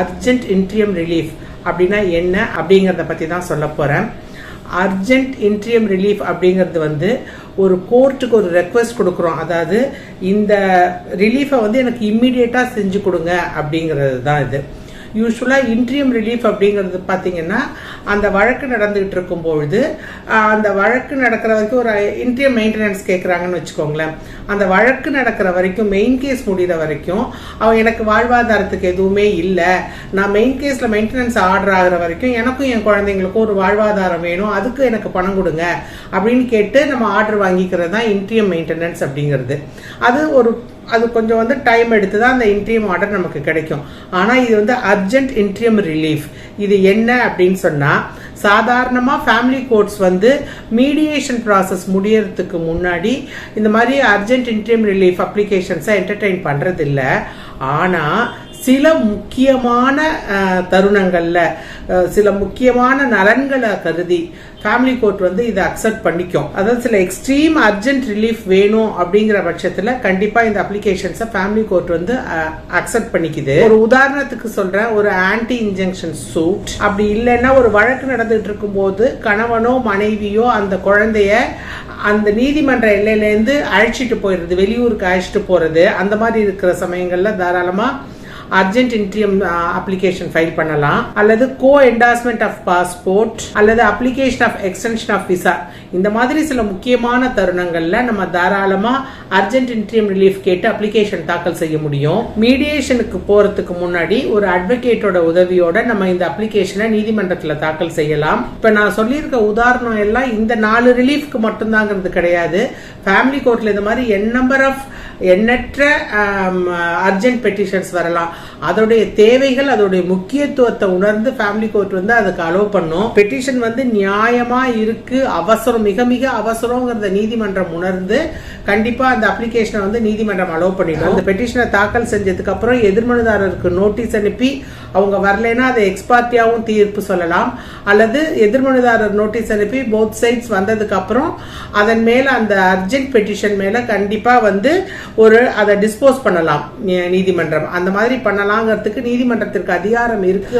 Urgent interim relief அப்படின்னா என்ன அப்படிங்கிறத பற்றி தான் சொல்ல போகிறேன் அர்ஜென்ட் இன்ட்ரியம் ரிலீஃப் அப்படிங்கிறது வந்து ஒரு கோர்ட்டுக்கு ஒரு ரெக்வஸ்ட் கொடுக்குறோம். அதாவது இந்த ரிலீஃபை வந்து எனக்கு இம்மிடியேட்டாக செஞ்சு கொடுங்க அப்படிங்கிறது தான் இது. யூஸ்வலாக இன்ட்ரியம் ரிலீஃப் அப்படிங்கிறது பார்த்தீங்கன்னா அந்த வழக்கு நடந்துகிட்டு இருக்கும் பொழுது அந்த வழக்கு நடக்கிற வரைக்கும் ஒரு இன்ட்ரியம் மெயின்டெனன்ஸ் கேட்குறாங்கன்னு வச்சுக்கோங்களேன். அந்த வழக்கு நடக்கிற வரைக்கும் மெயின் கேஸ் முடிகிற வரைக்கும் அவன் எனக்கு வாழ்வாதாரத்துக்கு எதுவுமே இல்லை. நான் மெயின் கேஸில் மெயின்டெனன்ஸ் ஆர்டர் ஆகிற வரைக்கும் எனக்கும் என் குழந்தைங்களுக்கும் ஒரு வாழ்வாதாரம் வேணும். அதுக்கு எனக்கு பணம் கொடுங்க அப்படின்னு கேட்டு நம்ம ஆர்டர் வாங்கிக்கிறது தான் இன்ட்ரியம் மெயின்டெனன்ஸ் அப்படிங்கிறது. அது ஒரு அது கொஞ்சம் வந்து டைம் எடுத்து தான் அந்த இன்ட்ரியம் ஆர்டர் நமக்கு கிடைக்கும். ஆனால் இது வந்து அர்ஜென்ட் இன்ட்ரியம் ரிலீஃப் இது என்ன அப்படின்னு சொன்னால் சாதாரணமாக ஃபேமிலி கோர்ட்ஸ் வந்து மீடியேஷன் ப்ராசஸ் முடியறதுக்கு முன்னாடி இந்த மாதிரி அர்ஜென்ட் இன்ட்ரியம் ரிலீஃப் அப்ளிகேஷன்ஸை என்டர்டெயின் பண்ணுறதில்ல ஆனால் சில முக்கியமான தருணங்களில் சில முக்கியமான நலன்களை கருதி ஃபேமிலி கோர்ட் வந்து இதை அக்செப்ட் பண்ணிக்கும். அதாவது சில எக்ஸ்ட்ரீம் அர்ஜென்ட் ரிலீஃப் வேணும் அப்படிங்கிற பட்சத்தில் கண்டிப்பாக இந்த அப்ளிகேஷன்ஸை ஃபேமிலி கோர்ட் வந்து அக்செப்ட் பண்ணிக்குது. ஒரு உதாரணத்துக்கு சொல்கிறேன் ஒரு ஆன்டி இன்ஜெக்ஷன் சூட் அப்படி இல்லைன்னா ஒரு வழக்கு நடந்துட்டு இருக்கும்போது கணவனோ மனைவியோ அந்த குழந்தைய அந்த நீதிமன்ற எல்லையிலேருந்து அழைச்சிட்டு போயிடுறது வெளியூருக்கு அழைச்சிட்டு போகிறது அந்த மாதிரி இருக்கிற சமயங்களில் தாராளமாக அர்ஜென்ட் இன்ட்ரியம் அப்ளிகேஷன் ஃபைல் பண்ணலாம். அல்லது கோ என்டாஸ்மெண்ட் ஆஃப் பாஸ்போர்ட் அல்லது application of extension of visa இந்த மாதிரி சில முக்கியமான தருணங்கள்ல நம்ம தாராளமா அர்ஜென்ட் இன்ட்ரியம் ரிலீஃப் கேட்டு அப்ளிகேஷன் தாக்கல் செய்ய முடியும். மீடியேஷனுக்கு போறதுக்கு முன்னாடி ஒரு அட்வொகேட்டோட உதவியோட நம்ம இந்த அப்ளிகேஷனை நீதிமன்றத்தில் தாக்கல் செய்யலாம். இப்போ நான் சொல்லியிருக்க உதாரணம் எல்லாம் இந்த நாலு ரிலீஃப்க்கு மட்டும்தாங்கிறது கிடையாது. ஃபேமிலி கோர்ட்ல இந்த மாதிரி என் நம்பர் ஆஃப் எண்ணற்ற um, அர்ஜென்ட் பெட்டிஷன்ஸ் வரலாம். அதோடைய தேவைகள் அதோடைய முக்கியத்துவத்தை உணர்ந்து ஃபேமிலி கோர்ட் வந்து அதுக்கு அலோவ் பண்ணும். பெட்டிஷன் வந்து நியாயமா இருக்கு அவசரம் மிக மிக அவசரங்கிறத நீதிமன்றம் உணர்ந்து கண்டிப்பா அந்த அப்ளிகேஷனை வந்து நீதிமன்றம் அலோவ் பண்ணிடும் அந்த பெட்டிஷனை தாக்கல் செஞ்சதுக்கு அப்புறம் எதிர்மனுதாரருக்கு நோட்டீஸ் அனுப்பி அவங்க வரலைன்னா அதை எக்ஸ்பார்ட்டியாவும் தீர்ப்பு சொல்லலாம். அல்லது எதிர்மனுதாரர் நோட்டீஸ் அனுப்பி போத் சைட்ஸ் வந்ததுக்கு அப்புறம் அதன் மேல அந்த அர்ஜென்ட் பெட்டிஷன் மேல கண்டிப்பா வந்து ஒரு அதை டிஸ்போஸ் பண்ணலாம் நீ- நீதிமன்றம். அந்த மாதிரி பண்ணலாங்கிறதுக்கு நீதிமன்றத்திற்கு அதிகாரம் இருக்கு